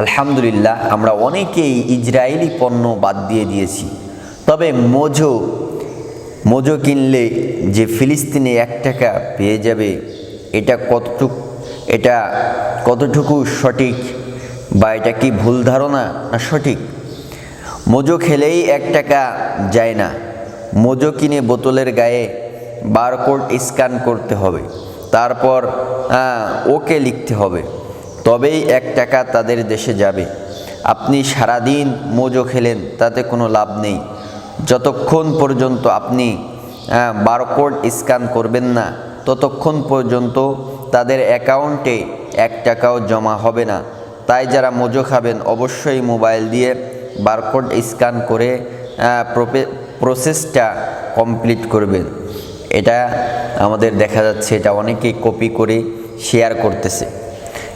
আলহামদুলিল্লাহ, আমরা অনেকেই ইসরায়েলি পণ্য বাদ দিয়ে দিয়েছি। তবে মোজো মোজো কিনলে যে ফিলিস্তিনে এক টাকা পেয়ে যাবে, এটা কতটুক, এটা কতটুকু সঠিক বা এটা কি ভুল ধারণা না সঠিক? মোজো খেলেই এক টাকা যায় না। মোজো কিনে বোতলের গায়ে বারকোড স্ক্যান করতে হবে। তারপর ওকে লিখতে হবে। তবেই এক টাকা তাদের দেশে যাবে। আপনি সারাদিন মোজো খেলেন তাতে কোনো লাভ নেই। যতক্ষণ পর্যন্ত আপনি বারকোড স্ক্যান করবেন না ততক্ষণ পর্যন্ত তাদের অ্যাকাউন্টে এক টাকাও জমা হবে না। তাই যারা মোজো খাবেন অবশ্যই মোবাইল দিয়ে বারকোড স্ক্যান করে আহ, প্রসেসটা কমপ্লিট করবেন। এটা আমাদের দেখা যাচ্ছে এটা অনেকেই কপি করে শেয়ার করতেছে।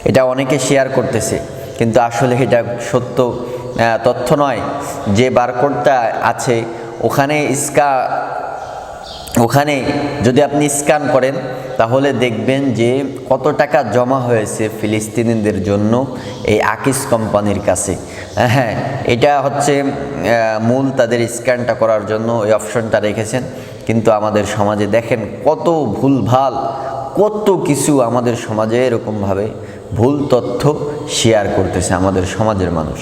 এটা অনেকে শেয়ার করতেছে। কিন্তু আসলে এটা সত্য তথ্য নয়। যে বারকোডটা আছে, ওখানে স্কা ওখানে যদি আপনি স্ক্যান করেন, তাহলে দেখবেন যে কত টাকা জমা হয়েছে ফিলিস্তিনিদের জন্য এই আকিস কোম্পানির কাছে। হ্যাঁ এটা হচ্ছে মূল তাদের স্ক্যানটা করার জন্য ওই অপশনটা রেখেছেন। কিন্তু আমাদের সমাজে দেখেন কত ভুলভাল কত কিছু আমাদের সমাজে এরকমভাবে ভুল তথ্য শেয়ার করতেছে আমাদের সমাজের মানুষ।